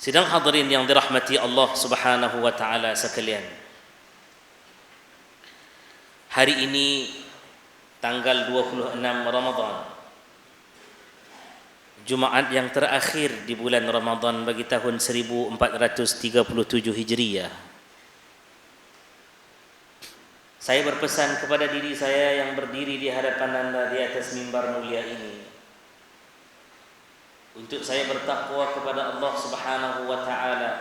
Sidang hadirin yang dirahmati Allah Subhanahu wa taala sekalian. Hari ini tanggal 26 Ramadan. Jumaat yang terakhir di bulan Ramadan bagi tahun 1437 Hijriah. Saya berpesan kepada diri saya yang berdiri di hadapan anda di atas mimbar mulia ini untuk saya bertakwa kepada Allah Subhanahu wa taala.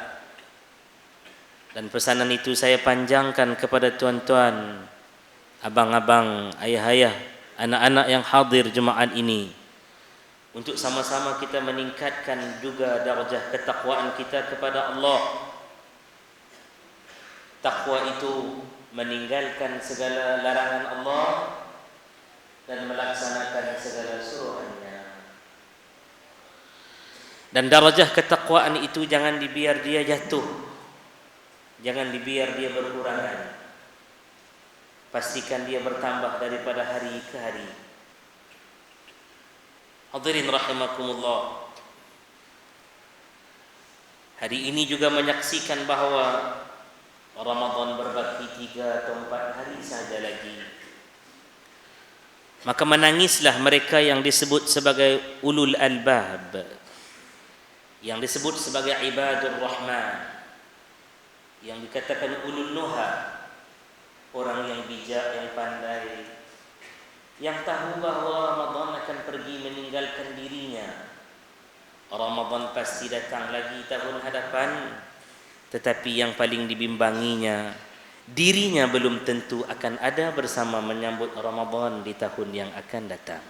Dan pesanan itu saya panjangkan kepada tuan-tuan, abang-abang, ayah-ayah, anak-anak yang hadir Jumaat ini. Untuk sama-sama kita meningkatkan juga darjah ketakwaan kita kepada Allah. Takwa itu meninggalkan segala larangan Allah dan melaksanakan segala suruhannya. Dan darajah ketakwaan itu jangan dibiar dia jatuh. Jangan dibiar dia berkurangan. Pastikan dia bertambah daripada hari ke hari. Hadirin rahimakumullah. Hari ini juga menyaksikan bahawa Ramadan berbaki tiga atau empat hari saja lagi. Maka menangislah mereka yang disebut sebagai ulul albab yang disebut sebagai ibadur rahman yang dikatakan ulul nuha orang yang bijak yang pandai yang tahu bahawa Ramadan akan pergi meninggalkan dirinya. Ramadan pasti datang lagi tahun hadapan tetapi yang paling dibimbanginya dirinya belum tentu akan ada bersama menyambut Ramadan di tahun yang akan datang.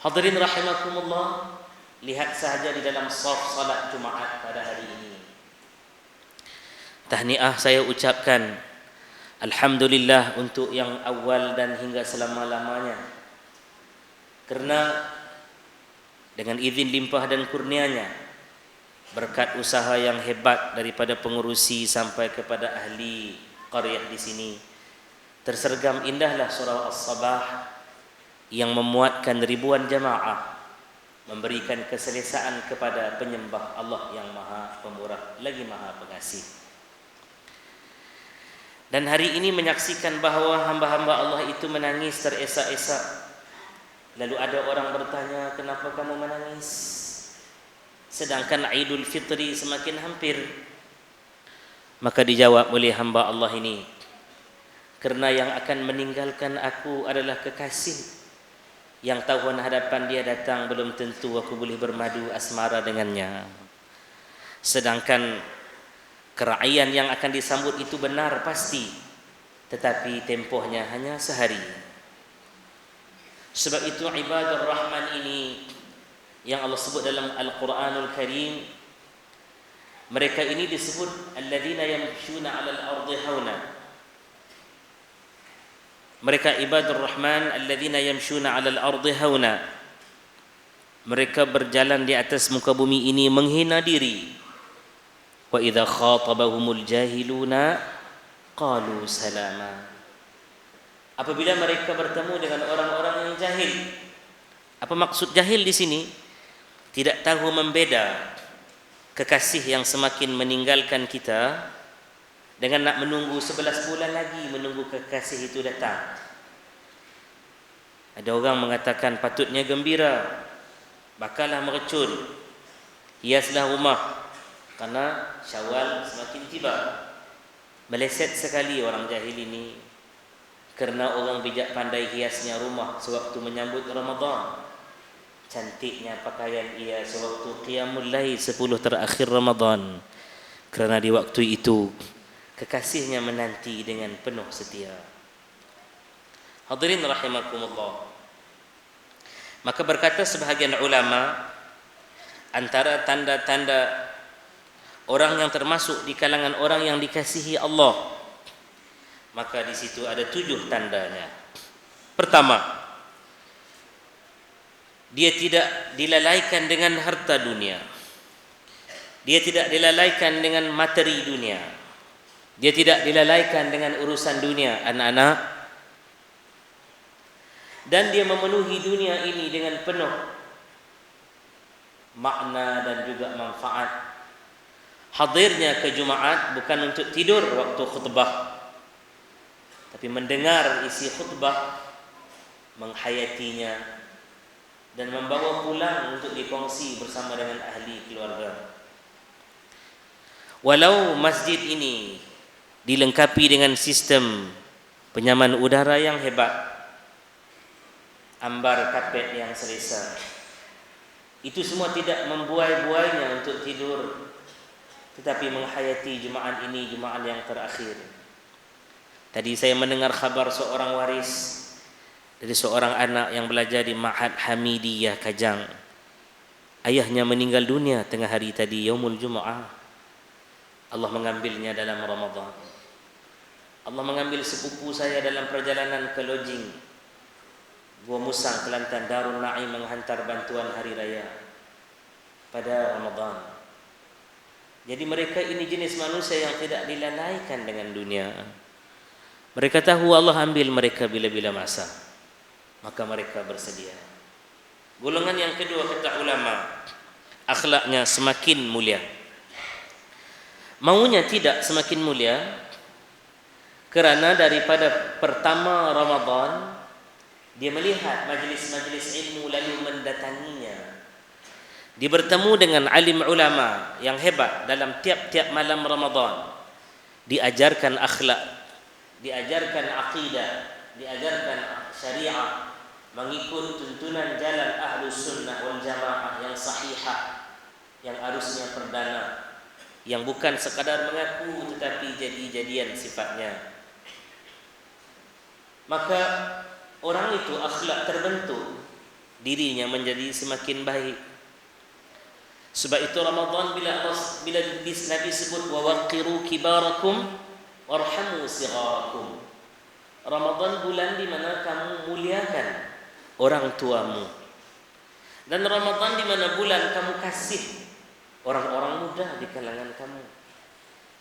Hadirin rahimakumullah Lihat sahaja di dalam saf salat Jumaat pada hari ini. Tahniah saya ucapkan Alhamdulillah untuk yang awal dan hingga selama-lamanya. Kerana dengan izin limpah dan kurnianya berkat usaha yang hebat daripada pengurusi sampai kepada ahli qaryah di sini tersergam indahlah surah As-Sabah yang memuatkan ribuan jamaah memberikan keselesaan kepada penyembah Allah yang maha pemurah lagi maha pengasih. Dan hari ini menyaksikan bahawa hamba-hamba Allah itu menangis teresak-esak. Lalu ada orang bertanya kenapa kamu menangis? Sedangkan Idul Fitri semakin hampir. Maka dijawab oleh hamba Allah ini kerana yang akan meninggalkan aku adalah kekasih yang tahun hadapan dia datang belum tentu aku boleh bermadu asmara dengannya. Sedangkan keraian yang akan disambut itu benar pasti. Tetapi tempohnya hanya sehari. Sebab itu ibadah rahman ini yang Allah sebut dalam Al-Quranul Karim mereka ini disebut alladzina yamshuna 'alal ardi hauna mereka ibadur rahman alladzina yamshuna 'alal ardi hauna. Mereka berjalan di atas muka bumi ini menghina diri. Wa idza khatabahumul jahiluna qalu salama. Apabila mereka bertemu dengan orang-orang yang jahil apa maksud jahil di sini? Tidak tahu membeda kekasih yang semakin meninggalkan kita dengan nak menunggu 11 bulan lagi menunggu kekasih itu datang. Ada orang mengatakan patutnya gembira. Bakallah merecun. Hiaslah rumah. Karena syawal semakin tiba. Meleset sekali orang jahil ini. Kerana orang bijak pandai hiasnya rumah sewaktu menyambut Ramadan. Cantiknya pakaian ia sewaktu qiyamul lail 10 terakhir Ramadan. Kerana di waktu itu kekasihnya menanti dengan penuh setia. Hadirin rahimakumullah. Maka berkata sebahagian ulama antara tanda-tanda orang yang termasuk di kalangan orang yang dikasihi Allah maka di situ ada tujuh tandanya. Pertama, dia tidak dilalaikan dengan harta dunia. Dia tidak dilalaikan dengan materi dunia. Dia tidak dilalaikan dengan urusan dunia anak-anak dan dia memenuhi dunia ini dengan penuh makna dan juga manfaat. Hadirnya ke Jumaat bukan untuk tidur waktu khutbah. Tapi mendengar isi khutbah, menghayatinya dan membawa pulang untuk dikongsi bersama dengan ahli keluarga. Walau masjid ini dilengkapi dengan sistem penyaman udara yang hebat, ambar kapet yang selesa, itu semua tidak membuai-buainya untuk tidur tetapi menghayati Jumaat ini Jumaat yang terakhir. Tadi saya mendengar khabar seorang waris dari seorang anak yang belajar di Ma'had Hamidiyah Kajang. Ayahnya meninggal dunia tengah hari tadi Yaumul Jum'ah. Allah mengambilnya dalam Ramadan. Allah mengambil sepupu saya dalam perjalanan ke lodging Gua Musang Kelantan Darul Naim menghantar bantuan hari raya pada Ramadan. Jadi mereka ini jenis manusia yang tidak dilalaikan dengan dunia. Mereka tahu Allah ambil mereka bila-bila masa. Maka mereka bersedia. Golongan yang kedua kata ulama, akhlaknya semakin mulia. Maunya tidak semakin mulia kerana daripada pertama Ramadan dia melihat majlis-majlis ilmu lalu mendatanginya. Dia bertemu dengan alim ulama yang hebat dalam tiap-tiap malam Ramadan. Diajarkan akhlak, diajarkan akidah, diajarkan syariah, mengikut tuntunan jalan ahlu sunnah wal jamaah yang sahihah, yang harusnya perdana, yang bukan sekadar mengaku tetapi jadi-jadian sifatnya. Maka orang itu akhlak terbentuk dirinya menjadi semakin baik. Sebab itu Ramadan bila bila Nabi sebut wa waqiru kibarakum warhamu sigharakum. Ramadan bulan di mana kamu muliakan orang tuamu. Dan Ramadan di mana bulan kamu kasih orang-orang muda di kalangan kamu.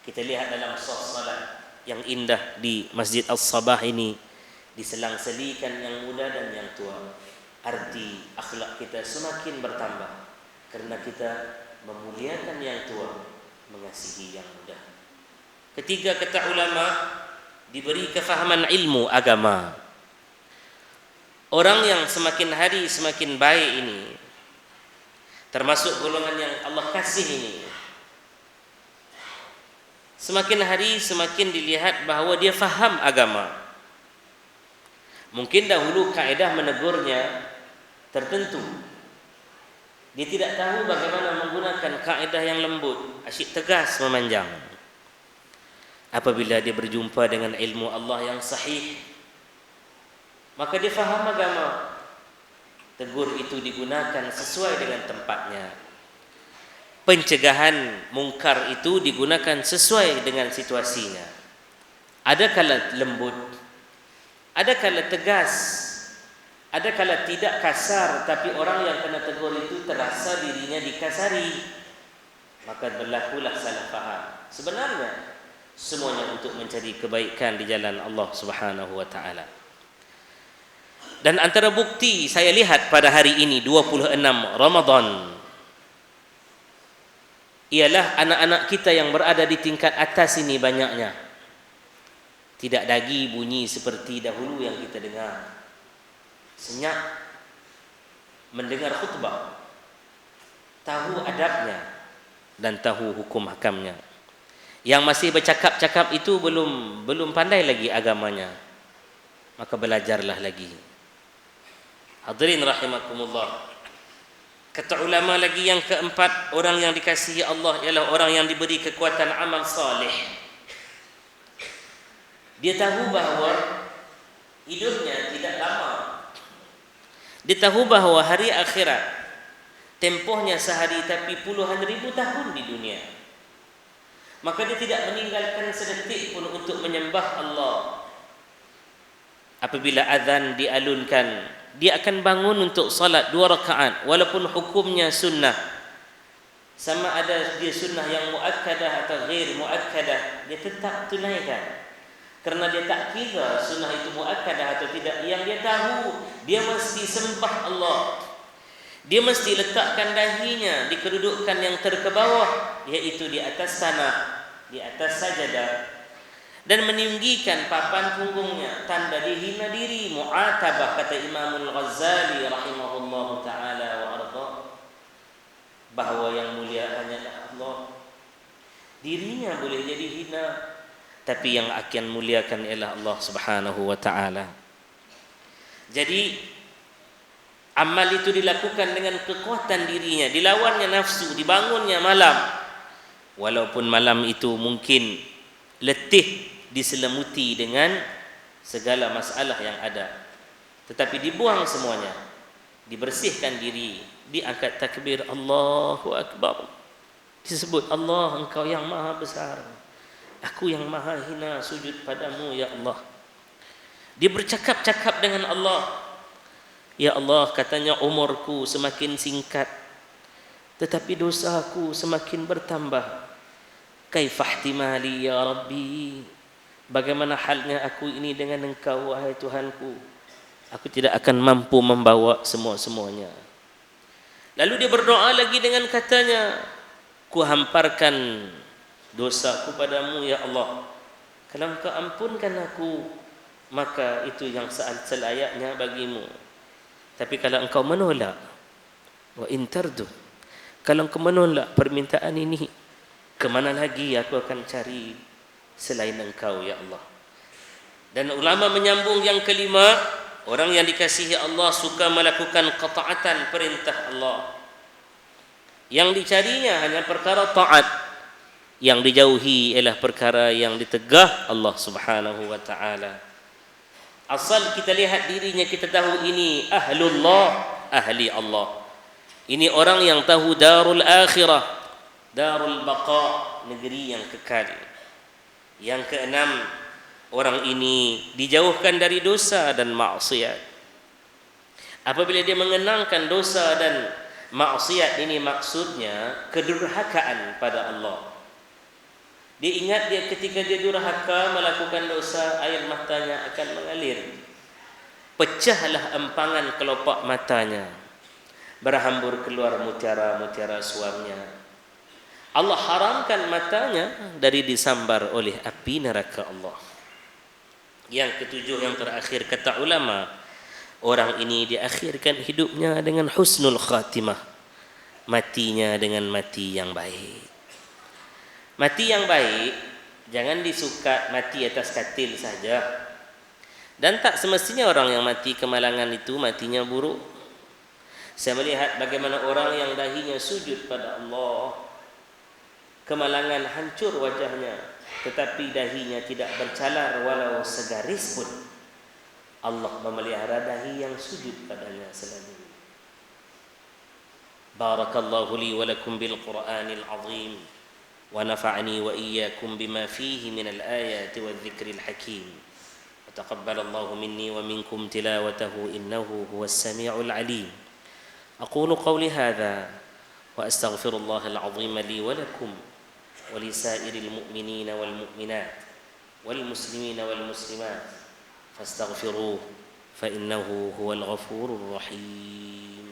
Kita lihat dalam salat yang indah di Masjid Al-Sabah ini diselang-selikan yang muda dan yang tua. Arti akhlak kita semakin bertambah kerana kita memuliakan yang tua, mengasihi yang muda. Ketiga kata ulama diberi kefahaman ilmu agama. Orang yang semakin hari semakin baik ini termasuk golongan yang Allah kasih ini semakin hari semakin dilihat bahawa dia faham agama Mungkin dahulu kaedah menegurnya tertentu. Dia tidak tahu bagaimana menggunakan kaedah yang lembut, asyik tegas memanjang. Apabila dia berjumpa dengan ilmu Allah yang sahih, maka dia faham agama. Tegur itu digunakan sesuai dengan tempatnya. Pencegahan mungkar itu digunakan sesuai dengan situasinya. Ada kala lembut, ada kala tegas, ada kala tidak kasar, tapi orang yang kena tegur itu terasa dirinya dikasari. Maka berlakulah salah faham. Sebenarnya semuanya untuk mencari kebaikan di jalan Allah Subhanahu wa taala. Dan antara bukti saya lihat pada hari ini 26 Ramadan ialah anak-anak kita yang berada di tingkat atas ini banyaknya tidak lagi bunyi seperti dahulu yang kita dengar. Senyap mendengar khutbah. Tahu adabnya dan tahu hukum hakamnya. Yang masih bercakap-cakap itu belum belum pandai lagi agamanya. Maka belajarlah lagi. Hadirin rahimakumullah. Kata ulama lagi yang keempat orang yang dikasihi Allah ialah orang yang diberi kekuatan amal salih dia tahu bahawa hidupnya tidak lama. Dia tahu bahawa hari akhirat tempohnya sehari tapi puluhan ribu tahun di dunia. Maka dia tidak meninggalkan sedetik pun untuk menyembah Allah. Apabila azan dialunkan, dia akan bangun untuk salat dua rakaat walaupun hukumnya sunnah. Sama ada dia sunnah yang muakkadah atau ghair muakkadah, dia tetap tunaikan. Kerana dia tak kira sunnah itu muakkadah atau tidak. Yang dia tahu Dia mesti sembah Allah. Dia mesti letakkan dahinya di kedudukan yang terkebawah iaitu di atas tanah di atas sajadah dan meninggikan papan punggungnya tanda dihina diri mu'atabah kata Imam Al-Ghazali rahimahullahu taala wa arda. Bahawa yang mulia hanyalah Allah. Dirinya boleh jadi hina tapi yang akan muliakan ialah Allah Subhanahu wa taala. Jadi amal itu dilakukan dengan kekuatan dirinya dilawannya nafsu dibangunnya malam. Walaupun malam itu mungkin letih diselemuti dengan segala masalah yang ada. Tetapi dibuang semuanya dibersihkan diri diangkat takbir Allahu akbar. Disebut Allah engkau yang maha besar aku yang maha hina sujud padamu ya Allah. Dia bercakap-cakap dengan Allah. Ya Allah katanya umurku semakin singkat tetapi dosaku semakin bertambah. Kaifahtimali ya rabbi? Bagaimana halnya aku ini dengan engkau wahai Tuhanku? Aku tidak akan mampu membawa semua-semuanya. Lalu dia berdoa lagi dengan katanya Ku hamparkan dosaku padamu ya Allah. Kalau engkau ampunkan aku Maka itu yang selayaknya bagimu. Tapi kalau engkau menolak Wa intardu Kalau engkau menolak permintaan ini Kemana lagi aku akan cari selain engkau ya Allah? Dan ulama menyambung yang kelima orang yang dikasihi Allah suka melakukan ketaatan perintah Allah. Yang dicarinya hanya perkara taat yang dijauhi ialah perkara yang ditegah Allah Subhanahu wa taala asal kita lihat dirinya kita tahu ini ahlullah ahli Allah ini orang yang tahu darul akhirah darul baqa negeri yang kekal yang keenam, orang ini dijauhkan dari dosa dan maksiat. Apabila dia mengenangkan dosa dan maksiat ini maksudnya kedurhakaan pada Allah. Dia ingat dia ketika dia durhaka melakukan dosa air matanya akan mengalir. Pecahlah empangan kelopak matanya. Berhambur keluar mutiara-mutiara suamnya. Allah haramkan matanya dari disambar oleh api neraka Allah. Yang ketujuh yang terakhir kata ulama, orang ini diakhirkan hidupnya dengan husnul khatimah. Matinya dengan mati yang baik. Mati yang baik jangan disuka mati atas katil saja. Dan tak semestinya orang yang mati kemalangan itu matinya buruk. Saya melihat bagaimana orang yang dahinya sujud pada Allah kemalangan hancur wajahnya tetapi dahinya tidak bercalar walau segaris pun Allah memelihara dahi yang sujud padanya selalu Barakallahu li wa lakum bil Qur'anil azim ونفعني وإياكم بما فيه من الآيات والذكر الحكيم. وتقبل الله مني ومنكم تلاوته إنه هو السميع العليم. أقول قولي هذا وأستغفر الله العظيم لي ولكم ولسائر المؤمنين والمؤمنات والمسلمين والمسلمات. فاستغفروه فإنه هو الغفور الرحيم.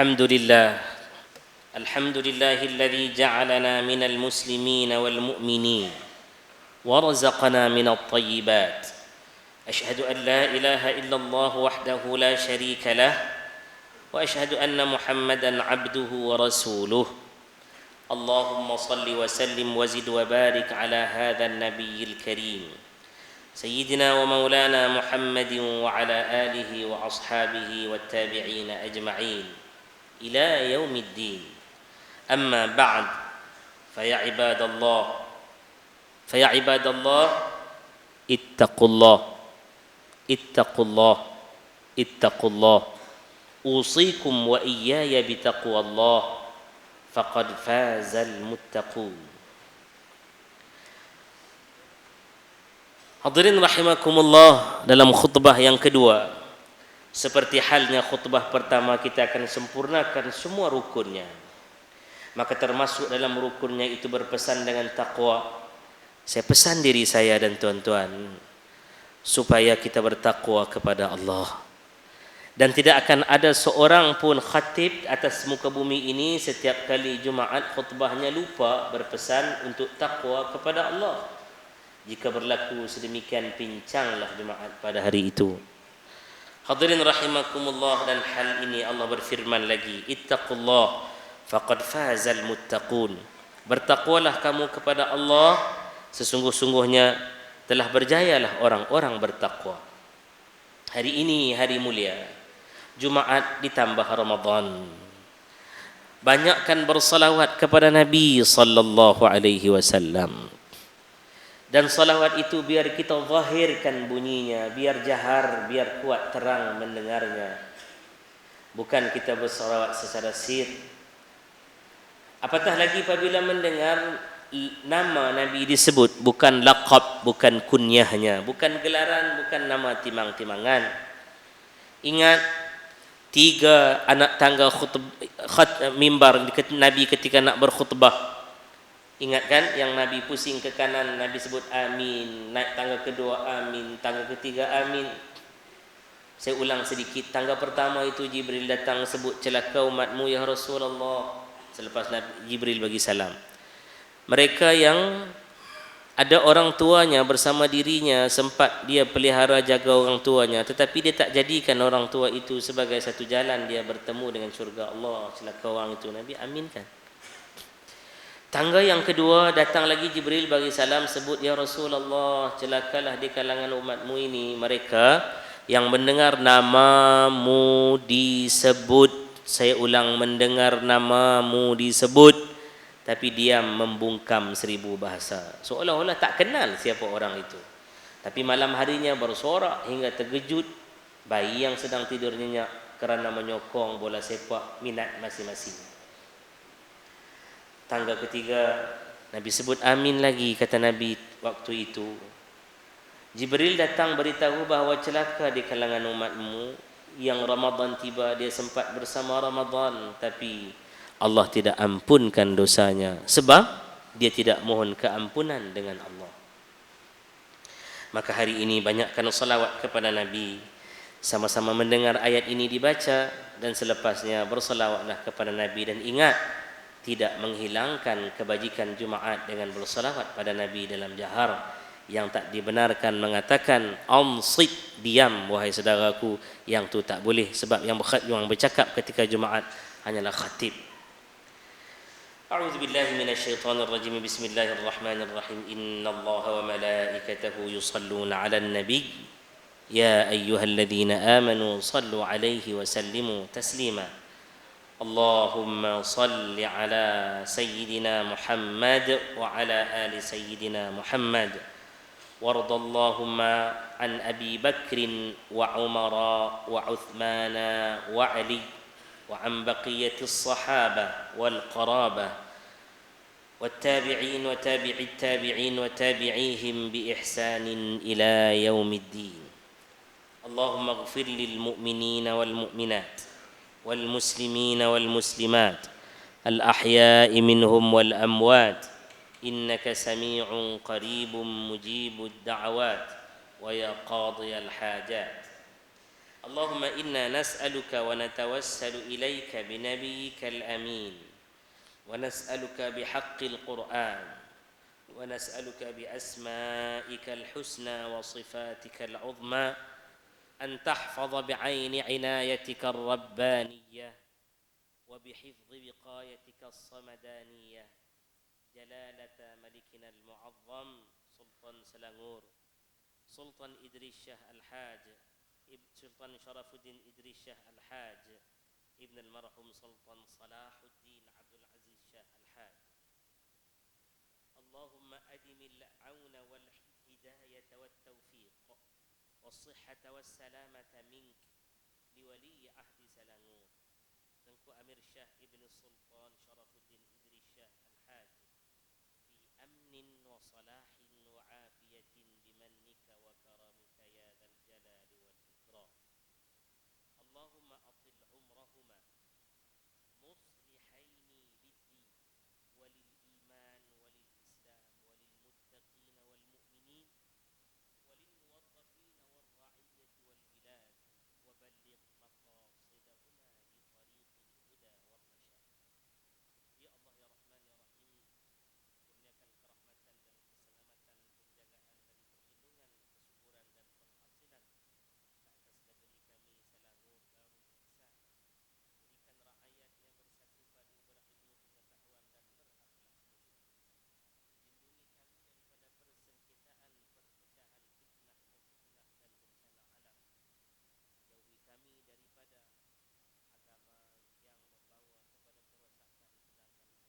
الحمد لله. الحمد لله الذي جعلنا من المسلمين والمؤمنين ورزقنا من الطيبات. أشهد أن لا إله إلا الله وحده لا شريك له وأشهد أن محمدا عبده ورسوله. اللهم صل وسلم وزد وبارك على هذا النبي الكريم سيدنا ومولانا محمد وعلى آله وأصحابه والتابعين أجمعين. إلى يوم الدين. أما بعد فيا عباد الله فيا عباد الله اتقوا الله اتقوا الله اتقوا الله. أوصيكم وإياي بتقوى الله فقد فاز المتقون. Hadirin rahimakumullah dalam khutbah yang kedua seperti halnya khutbah pertama kita akan sempurnakan semua rukunnya. Maka termasuk dalam rukunnya itu berpesan dengan takwa saya pesan diri saya dan tuan-tuan supaya kita bertakwa kepada Allah. Dan tidak akan ada seorang pun khatib atas muka bumi ini setiap kali Jumaat khutbahnya lupa berpesan untuk takwa kepada Allah. Jika berlaku sedemikian pincanglah Jumaat pada hari itu Hadirin rahimakumullah dan hal ini Allah berfirman lagi ittaqullah faqad fazal muttaqun. Bertakwalah kamu kepada Allah sesungguh-sungguhnya telah berjayalah orang-orang bertakwa. Hari ini hari mulia Jumaat ditambah Ramadan. Banyakkan bersalawat kepada Nabi sallallahu alaihi wasallam dan salawat itu biar kita zahirkan bunyinya biar jahar biar kuat terang mendengarnya. Bukan kita bersalawat secara sir. Apatah lagi apabila mendengar nama nabi disebut bukan laqab bukan kunyahnya bukan gelaran bukan nama timang-timangan. Ingat tiga anak tangga khutbah mimbar nabi ketika nak berkhutbah Ingat kan yang Nabi pusing ke kanan Nabi sebut amin. Naik tangga kedua amin. Tangga ketiga amin. Saya ulang sedikit. Tangga pertama itu Jibril datang sebut celaka umatmu ya Rasulullah. Selepas Nabi Jibril bagi salam. Mereka yang ada orang tuanya bersama dirinya sempat dia pelihara jaga orang tuanya tetapi dia tak jadikan orang tua itu sebagai satu jalan dia bertemu dengan syurga Allah. Celaka orang itu. Nabi aminkan Tangga yang kedua datang lagi Jibril bagi salam sebut ya Rasulullah celakalah di kalangan umatmu ini mereka yang mendengar namamu disebut. Saya ulang mendengar namamu disebut. Tapi dia membungkam seribu bahasa. Seolah-olah tak kenal siapa orang itu. Tapi malam harinya bersorak hingga terkejut. Bayi yang sedang tidur nyenyak kerana menyokong bola sepak minat masing-masing tangga ketiga Nabi sebut amin lagi kata Nabi waktu itu. Jibril datang beritahu bahawa celaka di kalangan umatmu yang Ramadan tiba dia sempat bersama Ramadan tapi Allah tidak ampunkan dosanya sebab dia tidak mohon keampunan dengan Allah. Maka hari ini banyakkan salawat kepada Nabi. Sama-sama mendengar ayat ini dibaca dan selepasnya bersalawatlah kepada Nabi. Dan ingat tidak menghilangkan kebajikan Jumaat dengan bersalawat pada Nabi dalam jahar yang tak dibenarkan mengatakan ansit diam wahai saudaraku yang tu tak boleh sebab yang berkhat yang bercakap ketika Jumaat hanyalah khatib أعوذ بالله من الشيطان الرجيم بسم الله الرحمن الرحيم إن الله وملائكته يصلون على النبي يا أيها الذين آمنوا صلوا عليه وسلموا تسليما اللهم صل على سيدنا محمد وعلى آل سيدنا محمد. وارض اللهم عن أبي بكر وعمر وعثمان وعلي وعن بقية الصحابة والقرابة. والتابعين وتابع التابعين وتابعيهم بإحسان إلى يوم الدين. اللهم اغفر للمؤمنين والمؤمنات. والمسلمين والمسلمات الأحياء منهم والأموات. إنك سميع قريب مجيب الدعوات ويا قاضي الحاجات. اللهم إنا نسألك ونتوسل إليك بنبيك الأمين. ونسألك بحق القرآن. ونسألك بأسمائك الحسنى وصفاتك العظمى. أن تحفظ بعين عنايتك الربانية وبحفظ وقايتك الصمدانية. جلالة ملكنا المعظم سلطان سلانغور سلطان إدريس شاه الحاج سلطان شرف الدين إدريس شاه الحاج ابن المرحوم سلطان صلاح الدين عبد العزيز شاه الحاج. اللهم أدم العون والهداية والتوفيق. والصحة والسلامة منك لولي عهد سلانور تنكو أمير الشاه ابن السلطان شرف الدين إدريس الشاه الحاج في أمن وصلاح